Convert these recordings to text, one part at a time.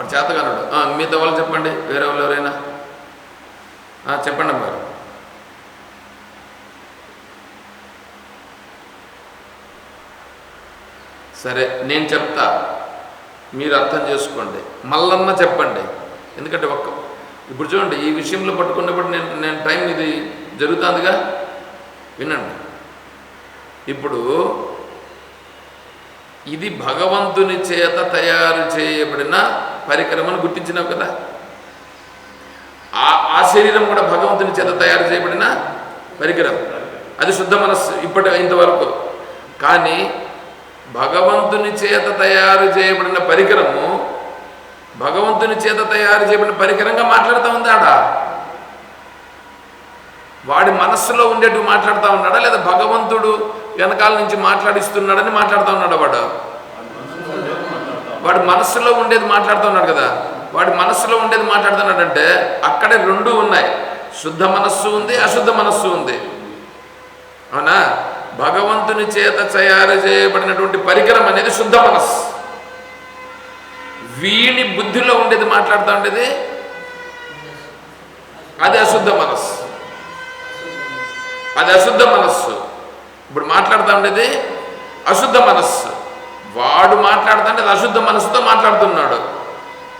వాడు చేతగానుడు. మిగతా వాళ్ళు చెప్పండి వేరే వాళ్ళు ఎవరైనా? చెప్పండి అమ్మారు సరే నేను చెప్తా. మీరు అర్థం చేసుకోండి. మళ్ళన్నా చెప్పండి. ఎందుకంటే ఒక్క ఇప్పుడు చూడండి ఈ విషయంలో పట్టుకున్నప్పుడు నేను నేను టైం ఇది జరుగుతుందిగా? వినండి. ఇప్పుడు ఇది భగవంతుని చేత తయారు చేయబడిన పరికరం అని గుర్తించినావు కదా? ఆ ఆ శరీరం కూడా భగవంతుని చేత తయారు చేయబడిన పరికరం. అది శుద్ధ మనస్సు ఇప్పటి ఇంతవరకు. కానీ భగవంతుని చేత తయారు చేయబడిన పరికరము భగవంతుని చేత తయారు చేయబడిన పరికరంగా మాట్లాడుతూ ఉందాడా? వాడి మనస్సులో ఉండేట్టు మాట్లాడుతూ ఉన్నాడా? లేదా భగవంతుడు వెనకాల నుంచి మాట్లాడిస్తున్నాడని మాట్లాడుతూ ఉన్నాడా వాడు? వాడి మనస్సులో ఉండేది మాట్లాడుతున్నాడు కదా. వాడి మనస్సులో ఉండేది మాట్లాడుతున్నాడంటే అక్కడే రెండు ఉన్నాయి. శుద్ధ మనస్సు ఉంది అశుద్ధ మనస్సు ఉంది. అవునా? భగవంతుని చేత తయారు చేయబడినటువంటి పరికరం అనేది శుద్ధ మనస్సు. వీణి బుద్ధిలో ఉండేది మాట్లాడుతూ ఉండేది అది అశుద్ధ మనస్సు. అది అశుద్ధ మనస్సు. ఇప్పుడు మాట్లాడుతూ ఉండేది అశుద్ధ మనస్సు. వాడు మాట్లాడుతుంటే అది అశుద్ధ మనసుతో మాట్లాడుతున్నాడు.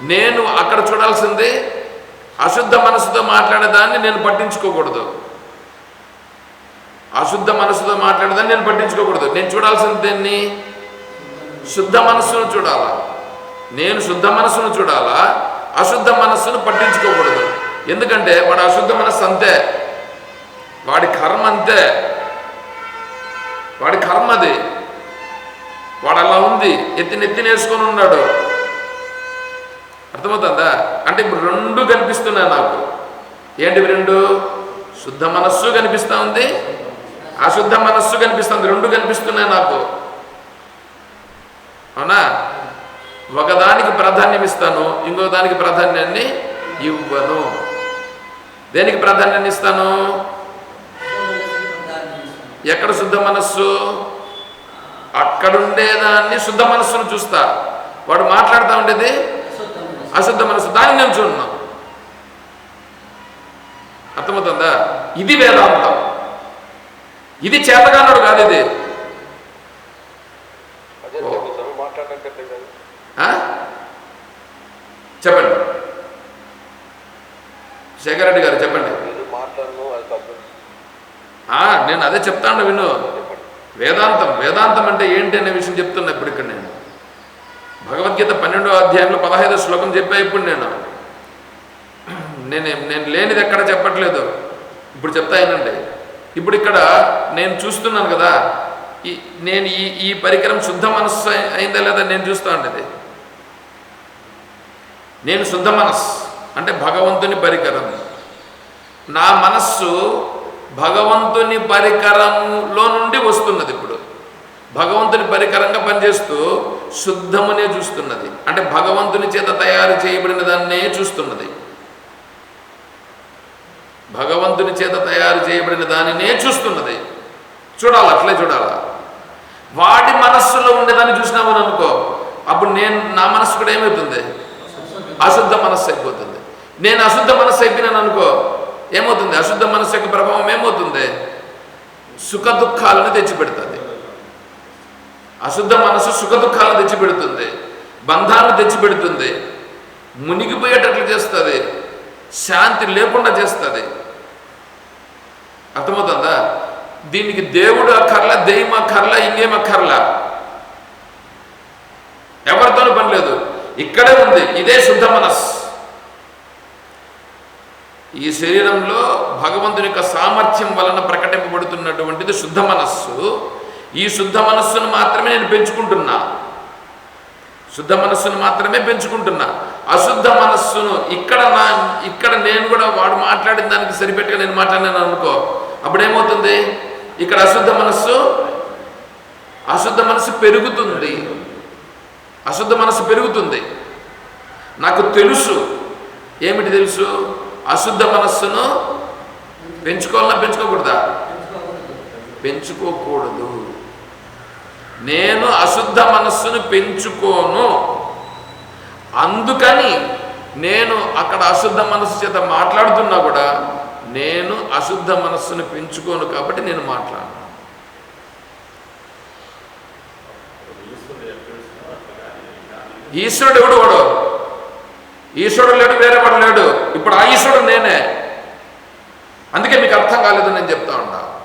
నేను అక్కడ చూడాల్సింది అశుద్ధ మనస్సుతో మాట్లాడేదాన్ని నేను పట్టించుకోకూడదు. అశుద్ధ మనసుతో మాట్లాడేదాన్ని నేను పట్టించుకోకూడదు. నేను చూడాల్సింది దేన్ని? శుద్ధ మనస్సును చూడాలా? నేను శుద్ధ మనస్సును చూడాలా? అశుద్ధ మనస్సును పట్టించుకోకూడదు. ఎందుకంటే వాడు అశుద్ధ మనస్సు అంతే. వాడి కర్మ అంతే. వాడి కర్మది వాడు అలా ఉంది. ఎత్తి నెత్తి నేర్చుకొని ఉన్నాడు. అర్థమవుతుందా? అంటే ఇప్పుడు రెండు కనిపిస్తున్నాయి నాకు. ఏంటి రెండు? శుద్ధ మనస్సు కనిపిస్తూ ఉంది. అశుద్ధ మనస్సు కనిపిస్తుంది రెండు కనిపిస్తున్నాయి నాకు. అవునా? ఒకదానికి ప్రాధాన్యం ఇస్తాను ఇంకో దానికి ప్రాధాన్యాన్ని ఇవ్వను. దేనికి ప్రాధాన్యాన్ని ఇస్తాను? ఎక్కడ శుద్ధ మనస్సు? అక్కడుండేదాన్ని శుద్ధ మనస్సును చూస్తా వాడు మాట్లాడుతూ ఉండేది అశుద్ధ మనస్సు. దాన్ని నేను చూడను. అర్థమవుతుందా? ఇది వేదాంతం. ఇది చేతగానుడు కాదు ఇది? చెప్పండి. శేఖర్ రెడ్డి గారు చెప్పండి. నేను మాట్లాడను అది తప్పు. ఆ, నేను అదే చెప్తాను విను. వేదాంతం వేదాంతం అంటే ఏంటి అనే విషయం చెప్తున్నా ఇప్పుడు ఇక్కడ నేను. భగవద్గీత పన్నెండో అధ్యాయంలో పదహైదో శ్లోకం చెప్పా ఇప్పుడు నేను. నేను నేను లేనిది ఎక్కడ చెప్పట్లేదు. ఇప్పుడు చెప్తాయనండి ఇప్పుడు ఇక్కడ నేను చూస్తున్నాను కదా ఈ నేను ఈ ఈ పరికరం శుద్ధ మనస్సు అయిందా లేదా నేను చూస్తా ఉండేది. నేను శుద్ధ మనస్సు అంటే భగవంతుని పరికరం. నా మనస్సు భగవంతుని పరికరంలో నుండి వస్తున్నది ఇప్పుడు. భగవంతుని పరికరంగా పనిచేస్తూ శుద్ధమునే చూస్తున్నది. అంటే భగవంతుని చేత తయారు చేయబడిన దాన్నే చూస్తున్నది. భగవంతుని చేత తయారు చేయబడిన దానినే చూస్తున్నది. చూడాలి? అట్లే చూడాలా? వాడి మనస్సులో ఉండేదాన్ని చూసినామని అనుకో అప్పుడు నేను నా మనస్సు కూడా ఏమవుతుంది? అశుద్ధ మనస్సు అయిపోతుంది. నేను అశుద్ధ మనస్సు అయిపోయినాను అనుకో ఏమవుతుంది? అశుద్ధ మనసు యొక్క ప్రభావం ఏమవుతుంది? సుఖ దుఃఖాలను తెచ్చిపెడుతుంది. అశుద్ధ మనసు సుఖ దుఃఖాలను తెచ్చిపెడుతుంది. బంధాలను తెచ్చిపెడుతుంది. మునిగిపోయేటట్లు చేస్తుంది. శాంతి లేకుండా చేస్తుంది. అర్థమవుతుందా? దీనికి దేవుడు అక్కర్ల దెయ్యం అక్కర్ల ఇంకేం అక్కర్ల ఎవరితోనూ పని లేదు. ఇక్కడే ఉంది. ఇదే శుద్ధ మనస్సు. ఈ శరీరంలో భగవంతుని యొక్క సామర్థ్యం వలన ప్రకటింపబడుతున్నటువంటిది శుద్ధ మనస్సు. ఈ శుద్ధ మనస్సును మాత్రమే నేను పెంచుకుంటున్నా. శుద్ధ మనస్సును మాత్రమే పెంచుకుంటున్నా. అశుద్ధ మనస్సును ఇక్కడ నా ఇక్కడ నేను కూడా వాడు మాట్లాడిన దానికి సరిపెట్టుగా నేను మాట్లాడినాను అనుకో అప్పుడు ఏమవుతుంది ఇక్కడ అశుద్ధ మనస్సు అశుద్ధ మనస్సు పెరుగుతుంది. అశుద్ధ మనస్సు పెరుగుతుంది. నాకు తెలుసు. ఏమిటి తెలుసు? అశుద్ధ మనస్సును పెంచుకోవాలన్నా పెంచుకోకూడదా? పెంచుకోకూడదు. నేను అశుద్ధ మనస్సును పెంచుకోను. అందుకని నేను అక్కడ అశుద్ధ మనస్సు చేత మాట్లాడుతున్నా కూడా నేను అశుద్ధ మనస్సును పెంచుకోను కాబట్టి నేను మాట్లాడను. ఈశ్వరుడు ఎవడు? వాడు ఈశ్వరుడు లేడు వేరే వాడు లేడు. ఇప్పుడు ఆ ఈశ్వరుడు నేనే. అందుకే మీకు అర్థం కాలేదు నేను చెప్తా ఉన్నా.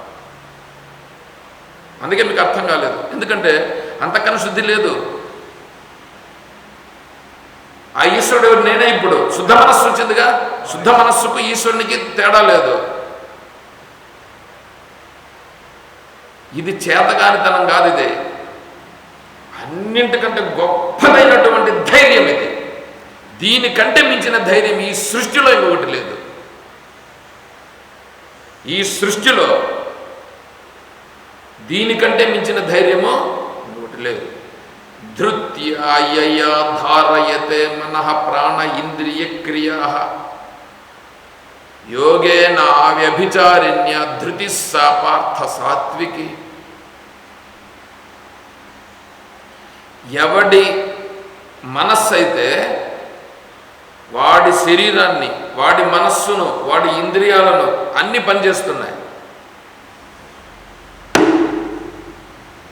అందుకే మీకు అర్థం కాలేదు. ఎందుకంటే అంతకన్నా శుద్ధి లేదు. ఆ ఈశ్వరుడు నేనే ఇప్పుడు. శుద్ధ మనస్సు వచ్చిందిగా? శుద్ధ మనస్సుకు ఈశ్వరునికి తేడా లేదు. ఇది చేతగానితనం కాదు ఇది. అన్నింటికంటే గొప్పదైనటువంటి ధైర్యం ఇది. దీనికంటే మించిన ధైర్యం ఈ సృష్టిలో ఇంకొకటి లేదు. ఈ సృష్టిలో దీనికంటే మించిన ధైర్యము ఇంకొకటి లేదు. ధృత్యాయయా ధారయతే మన ప్రాణ ఇంద్రియ క్రియా. యోగేన వ్యభిచారిణ్య ధృతి సా పార్థ సాత్వికి. ఎవడి మనస్సైతే అయితే వాడి శరీరాన్ని వాడి మనస్సును వాడి ఇంద్రియాలను అన్ని పనిచేస్తున్నాయి.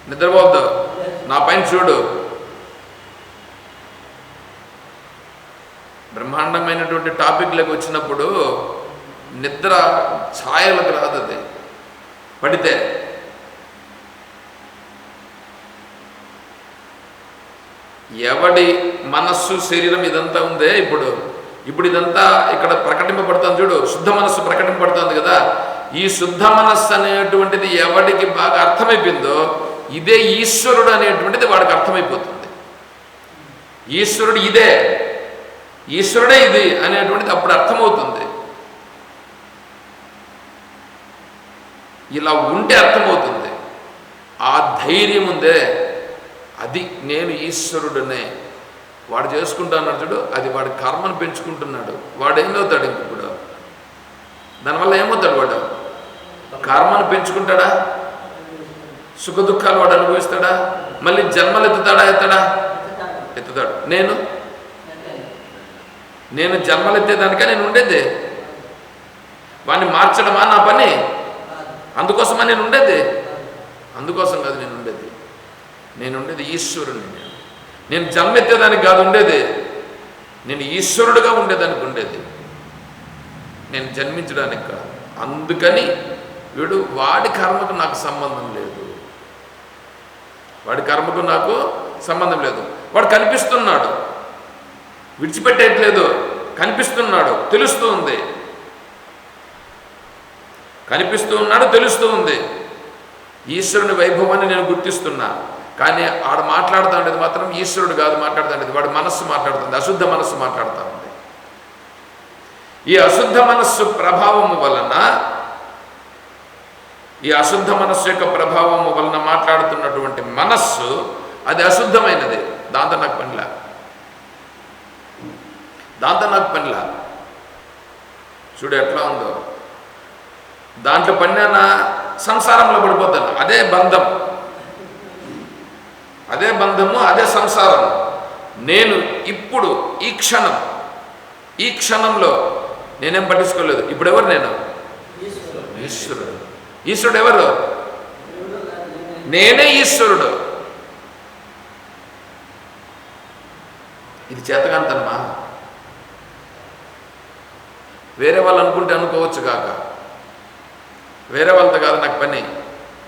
నిద్రపోద్దు నా పైన చూడు. బ్రహ్మాండమైనటువంటి టాపిక్లకు వచ్చినప్పుడు నిద్ర ఛాయలకు రాదు అది పడితే ఎవడి మనస్సు శరీరం ఇదంతా ఉందే ఇప్పుడు? ఇప్పుడు ఇదంతా ఇక్కడ ప్రకటింపబడుతుంది చూడు శుద్ధ మనస్సు ప్రకటింపబడుతుంది కదా. ఈ శుద్ధ మనస్సు అనేటువంటిది ఎవడికి బాగా అర్థమైపోయిందో ఇదే ఈశ్వరుడు అనేటువంటిది వాడికి అర్థమైపోతుంది. ఈశ్వరుడు ఇదే ఈశ్వరుడే ఇది అనేటువంటిది అప్పుడు అర్థమవుతుంది. ఇలా ఉంటే అర్థమవుతుంది. ఆ ధైర్యం ఉందే. అది నేను ఈశ్వరుడనే. వాడు చేసుకుంటాను చూడు అది వాడి కర్మను పెంచుకుంటున్నాడు. వాడు ఏమవుతాడు ఇప్పుడు? దానివల్ల ఏమవుతాడు వాడు? కర్మను పెంచుకుంటాడా? సుఖ దుఃఖాలు వాడు అనుభవిస్తాడా? మళ్ళీ జన్మలు ఎత్తుతాడా ఎత్తాడా? ఎత్తుతాడు. నేను? నేను జన్మలు ఎత్తేదానికా? నేను ఉండేది. వాడిని మార్చడమా నా పని? అందుకోసమా నేను ఉండేది? అందుకోసం కాదు నేను ఉండేది. నేను ఉండేది ఈశ్వరుని నేను. నేను జన్మెత్తేదానికి కాదు ఉండేది. నేను ఈశ్వరుడుగా ఉండేదానికి ఉండేది. నేను జన్మించడానికి కాదు. అందుకని వీడు వాడి కర్మకు నాకు సంబంధం లేదు. వాడి కర్మకు నాకు సంబంధం లేదు. వాడు కనిపిస్తున్నాడు. విడిచిపెట్టేయట్లేదు కనిపిస్తున్నాడు. తెలుస్తూ ఉంది. కనిపిస్తూ ఉన్నాడు తెలుస్తూ ఉంది. ఈశ్వరుని వైభవాన్ని నేను గుర్తిస్తున్నా. కానీ ఆడ మాట్లాడుతూ ఉండేది మాత్రం ఈశ్వరుడు కాదు మాట్లాడుతుండేది వాడి మనస్సు మాట్లాడుతుంది అశుద్ధ మనస్సు మాట్లాడుతూ ఉంది. ఈ అశుద్ధ మనస్సు ప్రభావము వలన ఈ అశుద్ధ మనస్సు యొక్క ప్రభావము వలన మాట్లాడుతున్నటువంటి మనస్సు అది అశుద్ధమైనది. దాంతో నాకు పనిలా. దాంతో నాకు పనిలా. చూడు ఎట్లా ఉందో. దాంట్లో పడినా సంసారంలో పడిపోతాను. అదే బంధం. అదే బంధము అదే సంసారం నేను ఇప్పుడు ఈ క్షణం ఈ క్షణంలో నేనేం పట్టించుకోలేదు. ఇప్పుడు ఎవరు నేను? ఈశ్వరుడు. ఈశ్వరుడు ఎవరు నేనే ఈశ్వరుడు. ఇది చేతకాంతనమా వేరే వాళ్ళు అనుకుంటే అనుకోవచ్చు కాక. వేరే వాళ్ళతో కాదు నాకు పని.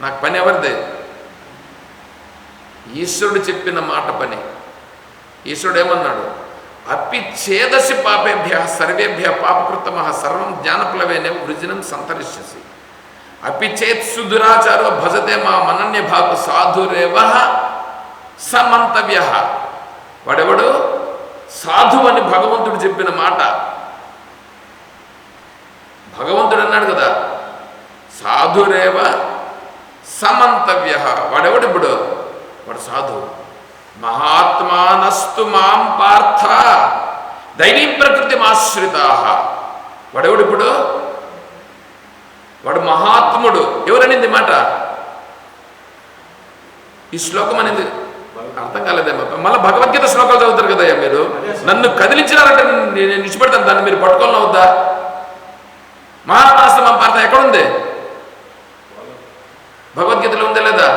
నాకు పని ఎవరిదే? ఈశ్వరుడు చెప్పిన మాట పని. ఈశ్వరుడు ఏమన్నాడు అప్పి ఛేదసి పాపేభ్య సర్వేభ్య పాపకృతమ సర్వం జ్ఞానప్లవేనే వృజనం సంతరిష్యసి. అపి చేత్ సుదురాచారో భజతే మా మనన్య భాకు సాధురేవ సమంతవ్య. వాడెవడు? సాధు అని భగవంతుడు చెప్పిన మాట. భగవంతుడు అన్నాడు కదా? సాధురేవ సమంతవ్య. వాడెవడు ఇప్పుడు? వాడు సాధు మహాత్మానస్తు మాం పార్థ. దైవీ ప్రకృతి ఆశ్రితా వాడెవడు ఇప్పుడు? వాడు మహాత్ముడు. ఎవరనింది మాట? ఈ శ్లోకం అనేది అర్థం కాలేదేమో. మళ్ళీ భగవద్గీత శ్లోకాలు చదువుతారు కదయ్యా మీరు? నన్ను కదిలించినారంటే నేను విడిచిపెడతాను దాన్ని మీరు పట్టుకోవాలని అవుద్దా మహాత్మాస్త్రం అర్థం ఎక్కడుంది? భగవద్గీతలో ఉందా లేదా?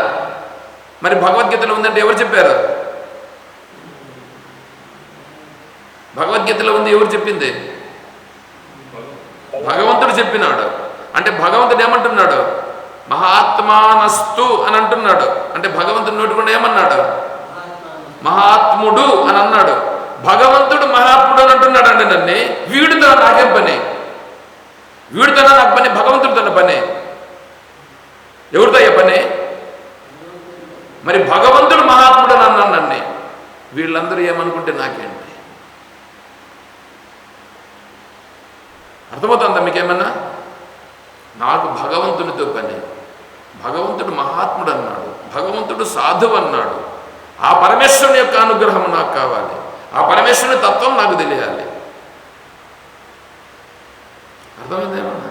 మరి భగవద్గీతలో ఉందంటే ఎవరు చెప్పారు? భగవద్గీతలో ఉంది ఎవరు చెప్పింది? భగవంతుడు చెప్పినాడు. అంటే భగవంతుడు ఏమంటున్నాడు? మహాత్మానస్తు అని అంటున్నాడు. అంటే భగవంతుడు నోటికుండా ఏమన్నాడు? మహాత్ముడు అని అన్నాడు. భగవంతుడు మహాత్ముడు అని అంటున్నాడు అండి నన్ను వీడితో నాకేం పని. వీడితో నాకు పని భగవంతుడితో పని. ఎవరితో అయ్యే పని? మరి భగవంతుడు మహాత్ముడు అని అన్నాను వీళ్ళందరూ ఏమనుకుంటే నాకేంటి? అర్థమవుతుందా మీకేమన్నా? నాకు భగవంతునితో పని. భగవంతుడు మహాత్ముడు అన్నాడు. భగవంతుడు సాధువు అన్నాడు. ఆ పరమేశ్వరుని యొక్క అనుగ్రహం నాకు కావాలి. ఆ పరమేశ్వరుని తత్వం నాకు తెలియాలి. అర్థమైందేమన్నా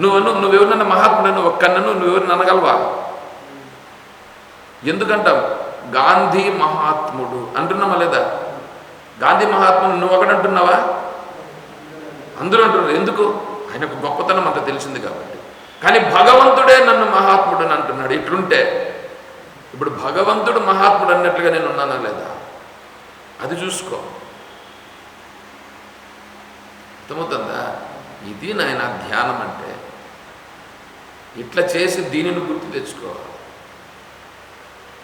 నువ్వు అను నువ్వెవరినన్నా మహాత్ముడని ఒక్కన్నను నువ్వెవరిని అనగలవా ఎందుకంటావు? గాంధీ మహాత్ముడు అంటున్నామా లేదా? గాంధీ మహాత్ముడు నువ్వు ఒకడంటున్నావా అందరూ అంటున్నారు. ఎందుకు? ఆయనకు గొప్పతనం అంత తెలిసింది కాబట్టి. కానీ భగవంతుడే నన్ను మహాత్ముడు అని అంటున్నాడు. ఇట్లుంటే ఇప్పుడు భగవంతుడు మహాత్ముడు అన్నట్లుగా నేను ఉన్నానా లేదా? అది చూసుకో. అర్థమవుతుందా? ఇది నాయన ధ్యానం అంటే ఇట్లా చేసి దీనిని గుర్తు తెచ్చుకోవాలి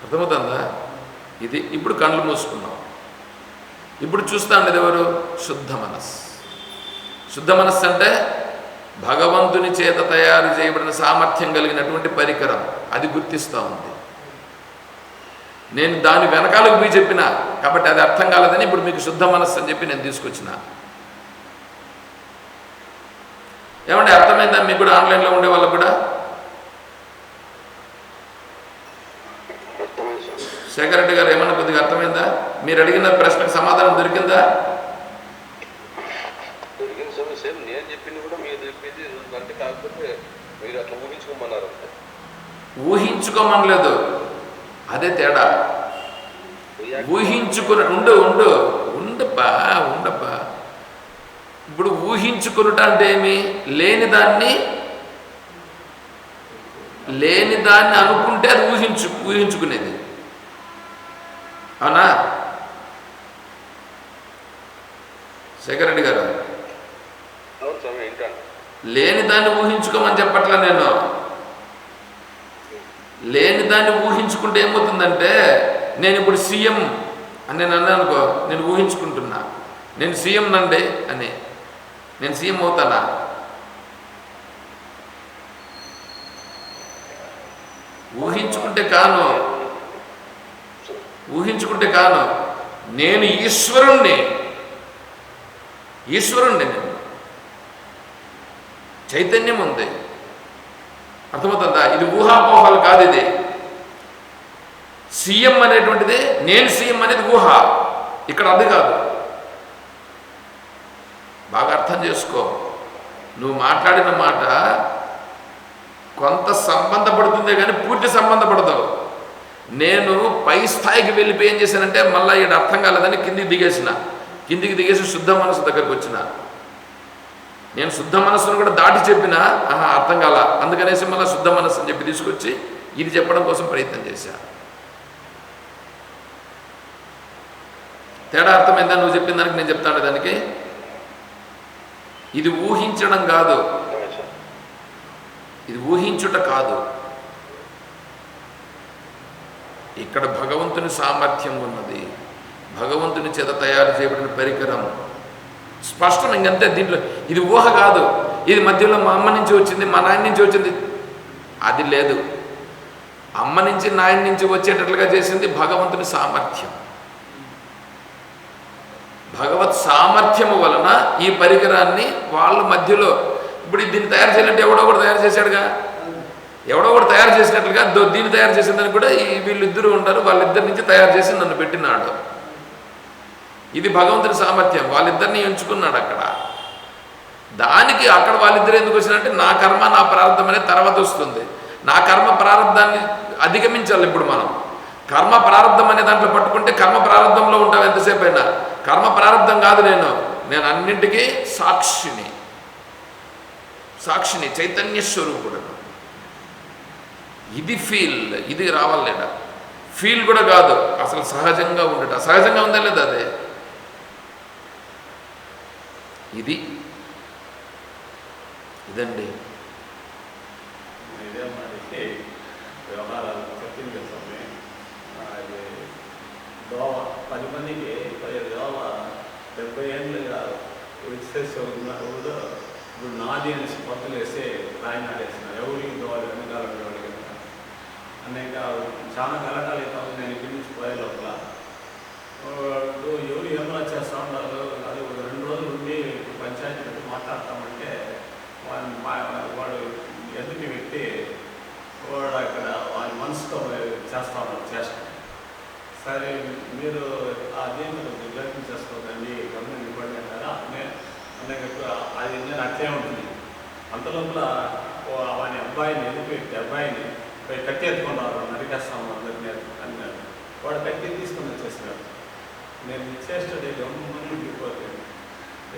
అర్థమవుతుందా? ఇది ఇప్పుడు కళ్ళు మూసుకున్నాం. ఇప్పుడు చూస్తా ఉండేది ఎవరు? శుద్ధ మనస్సు. శుద్ధ మనస్సు అంటే భగవంతుని చేత తయారు చేయబడిన సామర్థ్యం కలిగినటువంటి పరికరం. అది గుర్తిస్తూ ఉంది. నేను దాని వెనకాలకు పోయి చెప్పిన కాబట్టి అది అర్థం కాలేదని ఇప్పుడు మీకు శుద్ధ మనస్సు అని చెప్పి నేను తీసుకొచ్చిన. ఏమంటే అర్థమైందా? మీకు కూడా ఆన్లైన్లో ఉండే వాళ్ళకు కూడా అర్థమైంది సార్ శేఖర్ రెడ్డి గారు ఏమన్నా కొద్దిగా అర్థమైందా? మీరు అడిగిన ప్రశ్నకు సమాధానం దొరికిందా? దొరికింది సార్ సేమ్ నేను చెప్పింది కూడా మీరు చెప్పింది అంటే కాకపోతే మీరు అట్లా ఊహించుకోమన్నారు ఊహించుకోమనలేదు. అదే తేడా. ఊహించుకుని ఉండు ఉండు. ఉండబ్బా ఉండబ్బా. ఇప్పుడు ఊహించుకునుట అంటే ఏమి? లేని దాన్ని లేని దాన్ని అనుకుంటే అది ఊహించు ఊహించుకునేది. అవునా? శేఖర్ రెడ్డి గారు లేని దాన్ని ఊహించుకోమని చెప్పట్లా నేను. లేని దాన్ని ఊహించుకుంటే ఏమవుతుందంటే నేను ఇప్పుడు సీఎం అని నేను అన్నాను అనుకో నేను ఊహించుకుంటున్నా. నేను సీఎం నండి అని. నేను సీఎం అవుతానా? ఊహించుకుంటే కాను ఊహించుకుంటే కాను నేను ఈశ్వరుణ్ణి. ఈశ్వరుణ్ణి నేను. చైతన్యం ఉంది. అర్థమవుతుందా? ఇది ఊహాపోహాలు కాదు ఇది. సీఎం అనేటువంటిది నేను సీఎం అనేది ఊహ. ఇక్కడ అది కాదు. బాగా అర్థం చేసుకో. నువ్వు మాట్లాడిన మాట కొంత సంబంధపడుతుందే కానీ పూర్తి సంబంధపడతావు నేను పై స్థాయికి వెళ్ళిపోయి ఏం చేశానంటే మళ్ళీ ఇక్కడ అర్థం కాలేదని కిందికి దిగేసిన. కిందికి దిగేసి శుద్ధ మనసు దగ్గరకు వచ్చిన. నేను శుద్ధ మనస్సును కూడా దాటి చెప్పినా ఆహా అర్థం కాల. అందుకనేసి మళ్ళీ శుద్ధ మనస్సు అని చెప్పి తీసుకొచ్చి ఇది చెప్పడం కోసం ప్రయత్నం చేశా. తేడా అర్థమైందా? నువ్వు చెప్పిన దానికి నేను చెప్తాను దానికి? ఇది ఊహించడం కాదు. ఇది ఊహించుట కాదు. ఇక్కడ భగవంతుని సామర్థ్యం ఉన్నది. భగవంతుని చేత తయారు చేయబడిన పరికరం. స్పష్టం ఇంకంతే దీంట్లో ఇది ఊహ కాదు. ఇది మధ్యలో మా అమ్మ నుంచి వచ్చింది మా నాయన నుంచి వచ్చింది. అది లేదు. అమ్మ నుంచి నాయన నుంచి వచ్చేటట్లుగా చేసింది భగవంతుని సామర్థ్యం. భగవత్ సామర్థ్యము వలన ఈ పరికరాన్ని వాళ్ళ మధ్యలో ఇప్పుడు దీన్ని తయారు చేయాలంటే ఎవడో కూడా తయారు చేశాడుగా? ఎవడో కూడా తయారు చేసినట్లుగా దీన్ని తయారు చేసిందని కూడా ఈ వీళ్ళిద్దరూ ఉంటారు. వాళ్ళిద్దరి నుంచి తయారు చేసి నన్ను పెట్టినాడు. ఇది భగవంతుని సామర్థ్యం. వాళ్ళిద్దరిని ఎంచుకున్నాడు అక్కడ. దానికి అక్కడ వాళ్ళిద్దరు ఎందుకు వచ్చినంటే నా కర్మ నా ప్రారంభం అనేది తర్వాత వస్తుంది. నా కర్మ ప్రారంధాన్ని అధిగమించాలి ఇప్పుడు మనం. కర్మ ప్రారంధం అనే దాంట్లో పట్టుకుంటే కర్మ ప్రారంధంలో ఉంటాం ఎంతసేపు అయినా కర్మ ప్రారంధం కాదు నేను. నేను అన్నింటికీ సాక్షిని. సాక్షిని చైతన్య స్వరూపుడు. ఇది ఫీల్ ఇది రావాలి ఫీల్ కూడా కాదు అసలు సహజంగా ఉండట సహజంగా ఉందా లేదా అదే? ఇది. ఇదండి. స్వామి. దోవ పది మందికి దోవ డెబ్బై ఏళ్ళుగా వచ్చేసి ఉన్నారు ఇప్పుడు నాది అనేసి పత్తులు వేసి రాయి నాడేస్తున్నారు ఎవరికి దోవాలి వెనకాల అనేక చాలా గలటాలు అవుతాము నేను ఇక్కడి నుంచి పోయే లోపల. ఎవరు ఏమైనా చేస్తా ఉన్నారు అది ఒక రెండు రోజులు ఉండి పంచాయతీ పెట్టి మాట్లాడతామంటే వాడు మా- వాడు ఎదుటి వ్యక్తి వాడు అక్కడ వాడి మనసుతో చేస్తా ఉన్నారు చేస్తాం సరే మీరు ఆ దీన్ని నిర్లక్ష్యం చేసుకోకండి గమనం ఇవ్వండి అంటారా? నేను అది నేను అట్లే ఉంటుంది అంత లోపల ఓ వాని అబ్బాయిని ఎదుటి వ్యక్తి అబ్బాయిని పోయి కత్తి ఎత్తుకున్నారు నరికేస్తాము అందరినీ అన్నాడు వాడు కట్టి తీసుకొని వచ్చేసినాడు నేను చేసేది గమ్మని ఉండిపోతాను.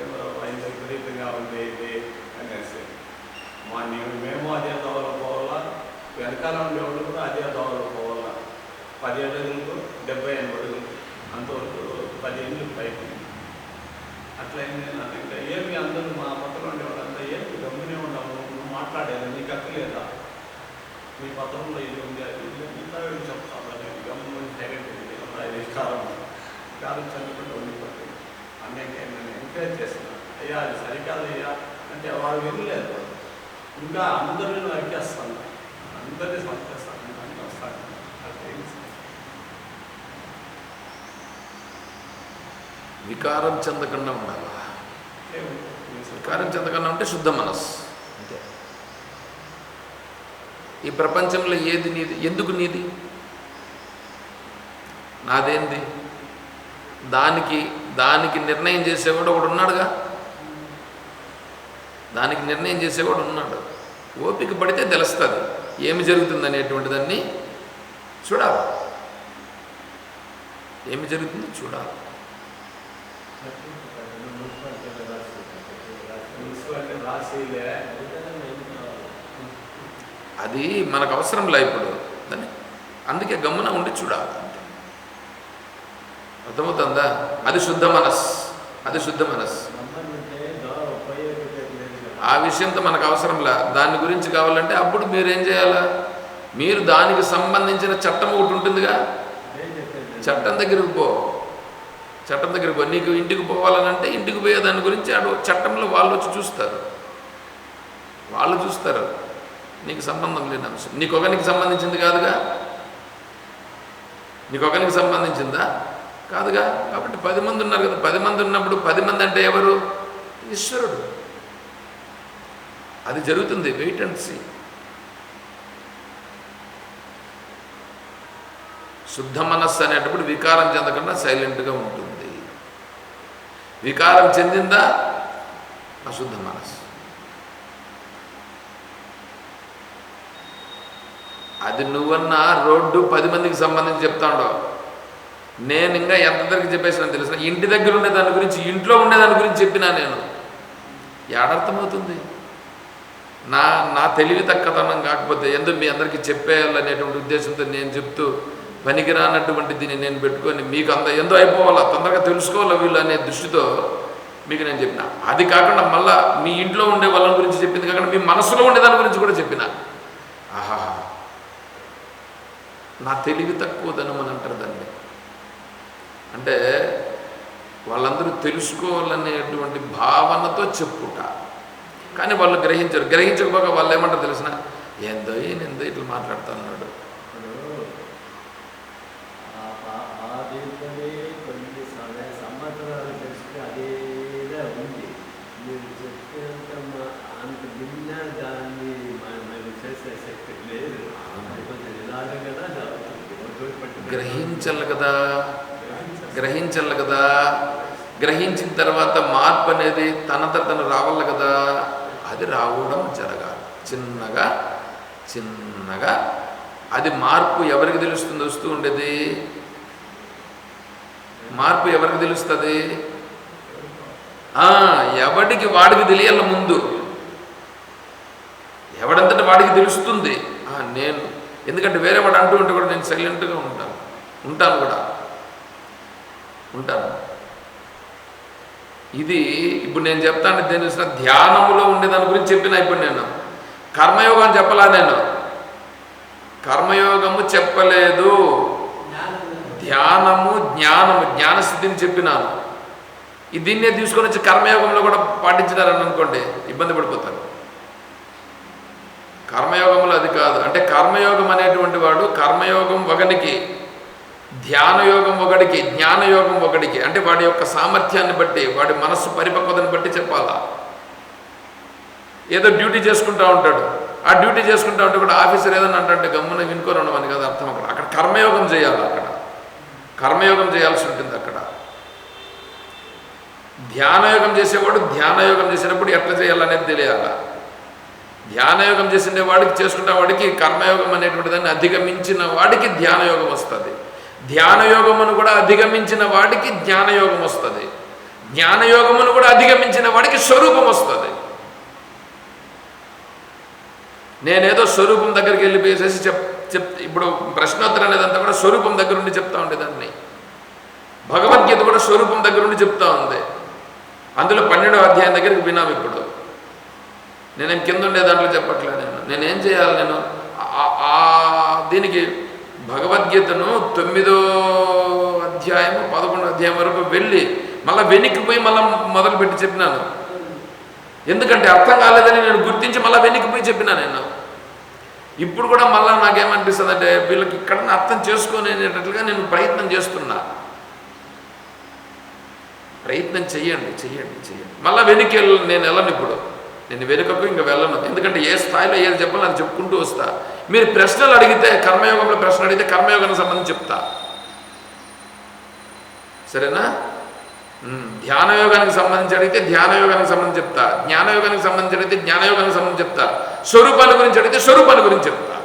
ఏమో ఆయన విపరీతంగా ఉంది ఇది అనేసి. మా నేను మేము అదే దోవలో పోవాలా? వెనకాల ఉండేవాళ్ళు కూడా అదే దోవలో పోవాలా? పదిహేడు అడుగులు డెబ్బై ఎనిమిది అడుగులు. అంతవరకు పదిహేను పైపోయింది పైకి. అట్లయింది నాకు ఇంకా ఏమి అందరూ మా పక్కన ఉండేవాళ్ళంతా ఏమి గమ్మునే ఉన్నాము. నువ్వు మాట్లాడేది నీకు అక్కలేదా మీ పత్రంలో ఇది ఉంది అది మిగతా చెప్తాను నేను గమ్ముని డైరెక్ట్ ఇష్టారం కాలం చదువుకుంటూ ఉండిపోతుంది అన్నింటి నేను ఎంకరేజ్ చేస్తున్నాను అయ్యా అది సరికాదు అయ్యా. అంటే వాడు వినలేదు ఇంకా అందరిని నరికేస్తాను అందరినీ సమర్పిస్తాను అన్నీ వస్తాను? వికారం చెందకుండా ఉండాలి? వికారం చెందకుండా ఉంటే శుద్ధ మనస్సు అంతే ఈ ప్రపంచంలో ఏది నీది ఎందుకు నీది నాదేంది దానికి దానికి నిర్ణయం చేసేవాడు ఒకడు ఉన్నాడుగా దానికి నిర్ణయం చేసేవాడు ఉన్నాడు ఓపిక పడితే తెలుస్తుంది ఏమి జరుగుతుంది అనేటువంటి దాన్ని చూడాలి ఏమి జరుగుతుందో చూడాలి మున్సిపాలిటీ రాసిలే అది మనకు అవసరం లే ఇప్పుడు. దాన్ని అందుకే గమ్మున ఉండి చూడాలి అంటే అర్థమవుతుందా? అది శుద్ధ మనస్. అది శుద్ధ మనస్. ఆ విషయంతో మనకు అవసరం లే. దాని గురించి కావాలంటే అప్పుడు మీరు ఏం చేయాలా? మీరు దానికి సంబంధించిన చట్టం ఒకటి ఉంటుందిగా. చట్టం దగ్గరికి పో. చట్టం దగ్గరికి పో. నీకు ఇంటికి పోవాలనంటే ఇంటికి పోయే దాని గురించి అడు చట్టంలో వాళ్ళు వచ్చి చూస్తారు. వాళ్ళు చూస్తారు. నీకు సంబంధం లేని అంశం. నీకు ఒకరికి సంబంధించింది కాదుగా? నీకు ఒకరికి సంబంధించిందా? కాదుగా? కాబట్టి పది మంది ఉన్నారు కదా. పది మంది ఉన్నప్పుడు పది మంది అంటే ఎవరు? ఈశ్వరుడు. అది జరుగుతుంది. వెయిట్ అండ్ సీ శుద్ధ మనస్సు అనేటప్పుడు వికారం చెందకుండా సైలెంట్గా ఉంటుంది. వికారం చెందిందా? అశుద్ధ మనస్సు. అది నువ్వన్న రోడ్డు పది మందికి సంబంధించి చెప్తాడో. నేను ఇంకా ఎంత దగ్గరికి చెప్పేసిన తెలుసు? ఇంటి దగ్గర ఉండే దాని గురించి ఇంట్లో ఉండే దాని గురించి చెప్పినా నేను. ఏడర్థమవుతుంది? నా నా తెలివి తక్కతనం కాకపోతే ఎందుకు మీ అందరికీ చెప్పేయాలనేటువంటి ఉద్దేశంతో నేను చెప్తూ పనికిరానటువంటి దీన్ని నేను పెట్టుకొని మీకు అంత ఎందో అయిపోవాలా? తొందరగా తెలుసుకోవాలా వీళ్ళు అనే దృష్టితో మీకు నేను చెప్పిన. అది కాకుండా మళ్ళా మీ ఇంట్లో ఉండే వాళ్ళ గురించి చెప్పింది కాకుండా మీ మనసులో ఉండే దాని గురించి కూడా చెప్పిన ఆహా నా తెలివి తక్కువదనం అని అంటారు దాన్ని అంటే వాళ్ళందరూ తెలుసుకోవాలనేటువంటి భావనతో చెప్పుట. కానీ వాళ్ళు గ్రహించరు. గ్రహించకపోగా వాళ్ళు ఏమంటారు తెలిసిన? ఏందో ఏందో ఇట్లా మాట్లాడుతున్నాడు ఆ దీంట్లోనే కొన్ని సమయ సంవత్సరాలు తెలిసి అదేలా ఉంది మీరు చెప్పేంత మా- అంత భిన్న దాన్ని మనం చేసే శక్తి లేదు అది కొంచెం నిదానంగా గ్రహించాలి కదా? గ్రహించాలి కదా? గ్రహించిన తర్వాత మార్పు అనేది తనంత తను రావాలి కదా? అది రావడం జరగాలి. చిన్నగా చిన్నగా అది మార్పు ఎవరికి తెలుస్తుంది? వస్తూ ఉండేది. మార్పు ఎవరికి తెలుస్తుంది? ఆ, ఎవడికి వాడికి తెలియాల ముందు? ఎవడంతటి వాడికి తెలుస్తుంది? నేను. ఎందుకంటే వేరే వాడు అంటూ ఉంటే కూడా నేను సైలెంట్గా ఉంటాను. ఉంటాను కూడా. ఉంటాను ఇది ఇప్పుడు నేను చెప్తాను దేని చూసిన ధ్యానములో ఉండే దాని గురించి చెప్పిన ఇప్పుడు నేను. కర్మయోగం చెప్పలా నేను? కర్మయోగము చెప్పలేదు. ధ్యానము జ్ఞానము జ్ఞానసిద్ధిని చెప్పినాను. దీన్నే తీసుకొని వచ్చి కర్మయోగంలో కూడా పాటించినారని అనుకోండి ఇబ్బంది పడిపోతారు. కర్మయోగంలో అది కాదు. అంటే కర్మయోగం అనేటువంటి వాడు కర్మయోగం ఒకనికి ధ్యానయోగం ఒకడికి జ్ఞానయోగం ఒకడికి. అంటే వాడి యొక్క సామర్థ్యాన్ని బట్టి వాడి మనస్సు పరిపక్వతను బట్టి చెప్పాలా? ఏదో డ్యూటీ చేసుకుంటా ఉంటాడు. ఆ డ్యూటీ చేసుకుంటా ఉంటే కూడా ఆఫీసర్ ఏదైనా అంటే గమ్మున వినుకొని ఉండమని కదా అర్థం అక్కడ. అక్కడ కర్మయోగం చేయాలి అక్కడ. కర్మయోగం చేయాల్సి ఉంటుంది అక్కడ. ధ్యానయోగం చేసేవాడు ధ్యానయోగం చేసేటప్పుడు ఎట్లా చేయాలనేది తెలియాల? ధ్యానయోగం చేసిన వాడికి చేసుకుంటే వాడికి కర్మయోగం అనేటువంటి దాన్ని అధిగమించిన వాడికి ధ్యానయోగం వస్తుంది. ధ్యానయోగమును కూడా అధిగమించిన వాడికి జ్ఞానయోగం వస్తుంది. జ్ఞానయోగమును కూడా అధిగమించిన వాడికి స్వరూపం వస్తుంది. నేనేదో స్వరూపం దగ్గరికి వెళ్ళిపోయేసేసి చెప్ చెప్ ఇప్పుడు ప్రశ్నోత్తరం అనేదంతా కూడా స్వరూపం దగ్గర ఉండి చెప్తా ఉండేదాన్ని భగవద్గీత కూడా స్వరూపం దగ్గర ఉండి చెప్తా ఉంది. అందులో పన్నెండవ అధ్యాయం దగ్గరికి విన్నాం ఇప్పుడు. నేనేం కింద ఉండే దాంట్లో చెప్పట్లే నేను. నేనేం చేయాలి నేను? ఆ- ఆ దీనికి భగవద్గీతను తొమ్మిదో అధ్యాయం పదకొండో అధ్యాయం వరకు వెళ్ళి మళ్ళీ వెనక్కిపోయి మళ్ళీ మొదలుపెట్టి చెప్పినాను. ఎందుకంటే అర్థం కాలేదని నేను గుర్తించి మళ్ళీ వెనక్కిపోయి చెప్పినా నేను. ఇప్పుడు కూడా మళ్ళీ నాకేమనిపిస్తుంది అంటే వీళ్ళకి ఇక్కడ అర్థం చేసుకునేటట్లుగా నేను ప్రయత్నం చేస్తున్నా. ప్రయత్నం చెయ్యండి చెయ్యండి చెయ్యండి. మళ్ళీ వెనక్కి నేను వెళ్ళను ఇప్పుడు. నేను వెనుకకు ఇంకా వెళ్ళను. ఎందుకంటే ఏ స్థాయిలో ఏది చెప్పాలో అది చెప్పుకుంటూ వస్తా. మీరు ప్రశ్నలు అడిగితే కర్మయోగంలో ప్రశ్న అడిగితే కర్మయోగానికి సంబంధించి చెప్తా. సరేనా? ధ్యానయోగానికి సంబంధించి అడిగితే ధ్యానయోగానికి సంబంధించి చెప్తా. జ్ఞానయోగానికి సంబంధించి అడిగితే జ్ఞానయోగానికి సంబంధించి చెప్తా. స్వరూపాల గురించి అడిగితే స్వరూపాల గురించి చెప్తా.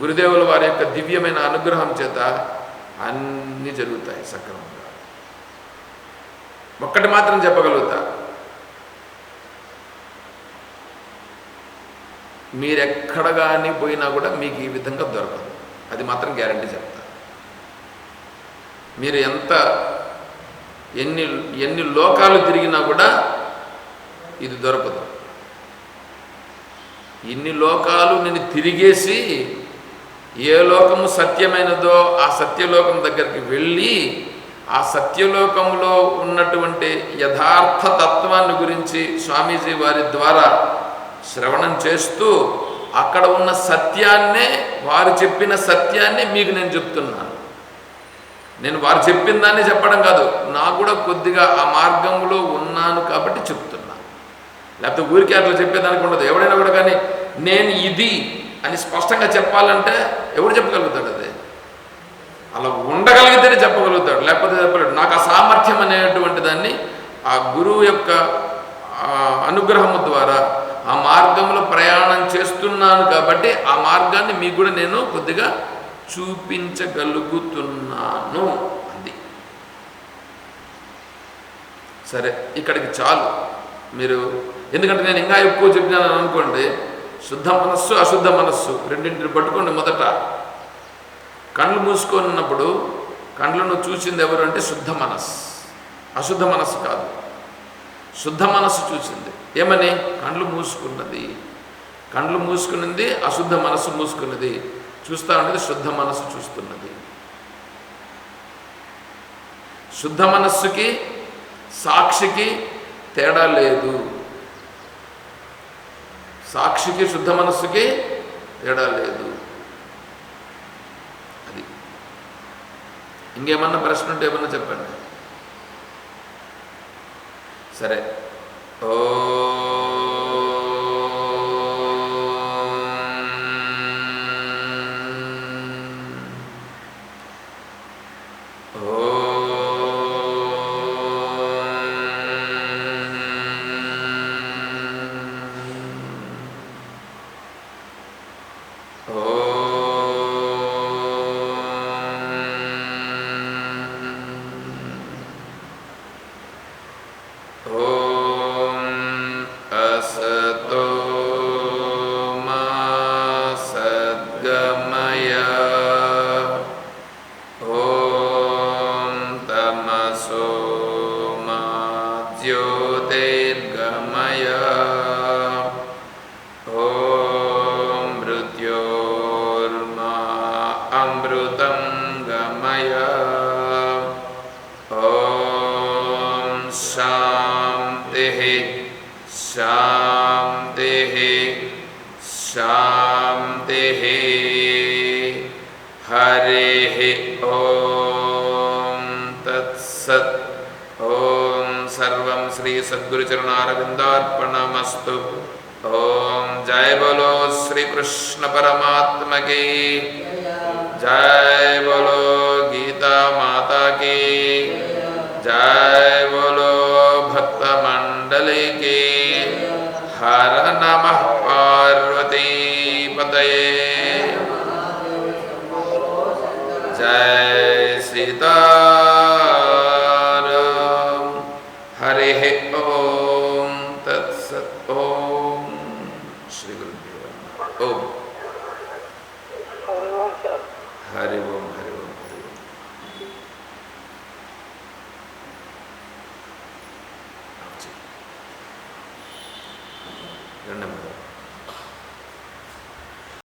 గురుదేవుల వారి యొక్క దివ్యమైన అనుగ్రహం చేత అన్నీ జరుగుతాయి సక్రమంగా. ఒక్కటి మాత్రం చెప్పగలుగుతా. మీరెక్కడ కానీ పోయినా కూడా మీకు ఈ విధంగా దొరకదు. అది మాత్రం గ్యారంటీ చెప్తా. మీరు ఎంత ఎన్ని ఎన్ని లోకాలు తిరిగినా కూడా ఇది దొరకదు. ఇన్ని లోకాలు నేను తిరిగేసి ఏ లోకము సత్యమైనదో ఆ సత్యలోకం దగ్గరికి వెళ్ళి ఆ సత్యలోకంలో ఉన్నటువంటి యథార్థ తత్వాన్ని గురించి స్వామీజీ వారి ద్వారా శ్రవణం చేస్తూ అక్కడ ఉన్న సత్యాన్నే వారు చెప్పిన సత్యాన్ని మీకు నేను చెప్తున్నాను. నేను వారు చెప్పిన దాన్ని చెప్పడం కాదు నాకు కూడా కొద్దిగా ఆ మార్గంలో ఉన్నాను కాబట్టి చెప్తున్నాను లేకపోతే ఊరికే అట్లా చెప్పేదానికి ఉండదు. ఎవడైనా కూడా కానీ నేను ఇది అని స్పష్టంగా చెప్పాలంటే ఎవడు చెప్పగలుగుతాడు అది? అలా ఉండగలిగితేనే చెప్పగలుగుతాడు లేకపోతే చెప్పలేడు. నాకు ఆ సామర్థ్యం అనేటువంటి దాన్ని ఆ గురువు యొక్క అనుగ్రహము ద్వారా ఆ మార్గంలో ప్రయాణం చేస్తున్నాను కాబట్టి ఆ మార్గాన్ని మీకు కూడా నేను కొద్దిగా చూపించగలుగుతున్నాను అది. సరే ఇక్కడికి చాలు. మీరు ఎందుకంటే నేను ఇంకా ఎక్కువ చెప్పినాను అనుకోండి శుద్ధ మనస్సు అశుద్ధ మనస్సు రెండింటిని పట్టుకోండి మొదట. కళ్ళు మూసుకొని ఉన్నప్పుడు కళ్ళను చూసింది ఎవరు అంటే శుద్ధ మనస్సు. అశుద్ధ మనస్సు కాదు. శుద్ధ మనస్సు చూసింది. ఏమని? కళ్ళు మూసుకున్నది. కళ్ళు మూసుకున్నది అశుద్ధ మనస్సు మూసుకున్నది. చూస్తా ఉండేది శుద్ధ మనస్సు చూస్తున్నది. శుద్ధ మనస్సుకి సాక్షికి తేడా లేదు. సాక్షికి శుద్ధ మనస్సుకి తేడా లేదు. అది. ఇంకేమన్నా ప్రశ్న ఉంటే ఏమన్నా చెప్పండి. సరే ఓ चरणारविंदार्पणमस्तु ओम जय बोलो श्री कृष्ण परमात्मा की जय बोलो गीता माता की जय बोलो भक्त मंडली की हर नमः पार्वती पतये जय सीता